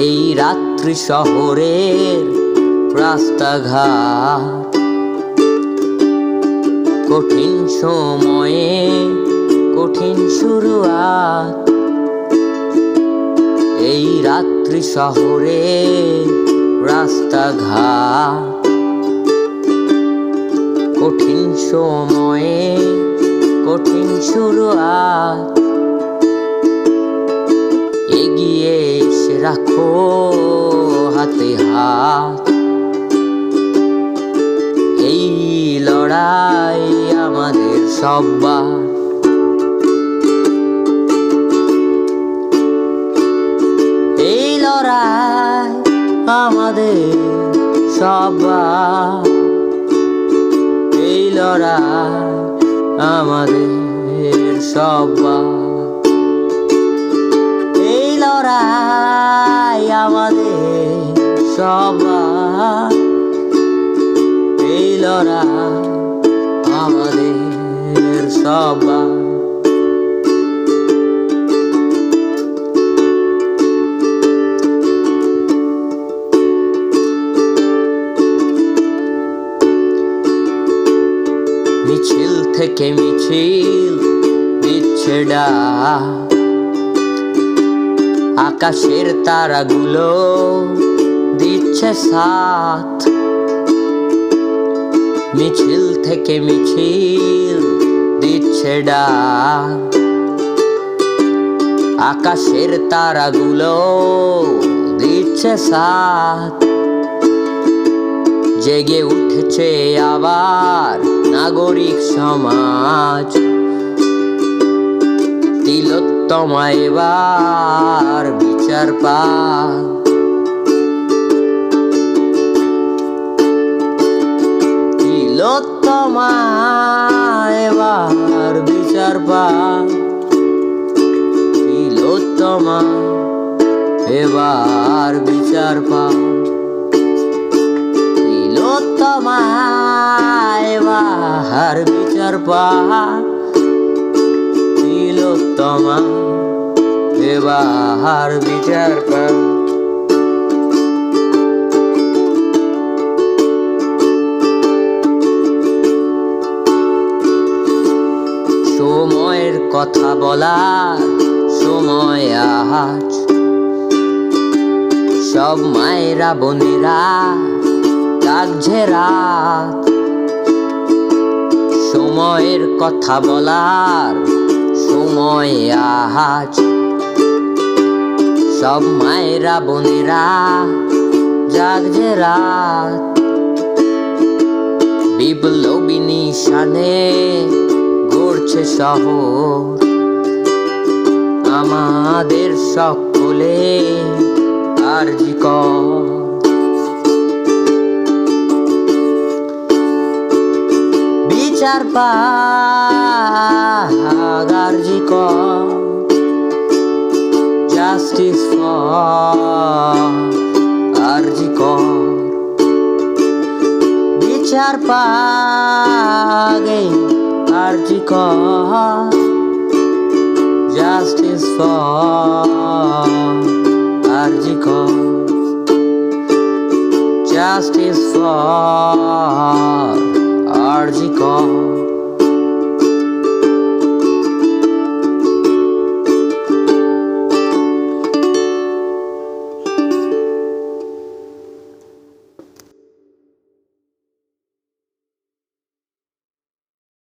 এই রাত্রি শহরের রাস্তাঘাট। কঠিন সময়ে কঠিন শুরুয়াত। এই রাত্রি শহরে রাস্তাঘাট। কঠিন সময়ে কঠিন শুরুয়াত। এগিয়ে এসে রাখো হাতে হাত। এই লড়াই আমাদের সব্বার। এই লড়াই আমাদের সবার এই লড়াই আমাদের সবার সবার। এই লড়াই আমাদের সবার। মিছিল থেকে মিছিল দিচ্ছে ডাক। আকাশের তারাগুলো দিচ্ছে সাথ। মিছিল থেকে মিছিল দিচ্ছে ডাক। আকাশের তারাগুলো দিচ্ছে সাথ। জেগে উঠেছে আবার নাগরিক সমাজ। তিলোত্তমা এবার বিচার পা তিলোত্তমা এবার বিচার পা তিলোত্তমা এবার বিচার পা তিলোত্তমা এবার বিচার পা তিলোত্তমা এবার বিচার পা সময়ের কথা বলার সময় আজ। সব মায়েরা, বোনেরা লাগছে রাত। সময়ের কথা বলার সময় আজ। সব মায়েরা, বোনেরা জাগছে রাত। বিপ্লবী শানে গড়ছে শহর। আমাদের সকলে কর। বিচার পাগারজি জাস্টিস আরজি কর। বিচার পাগে আরজি কর? জাস্টিস আরজি কর? জাস্টিস আরজি কর?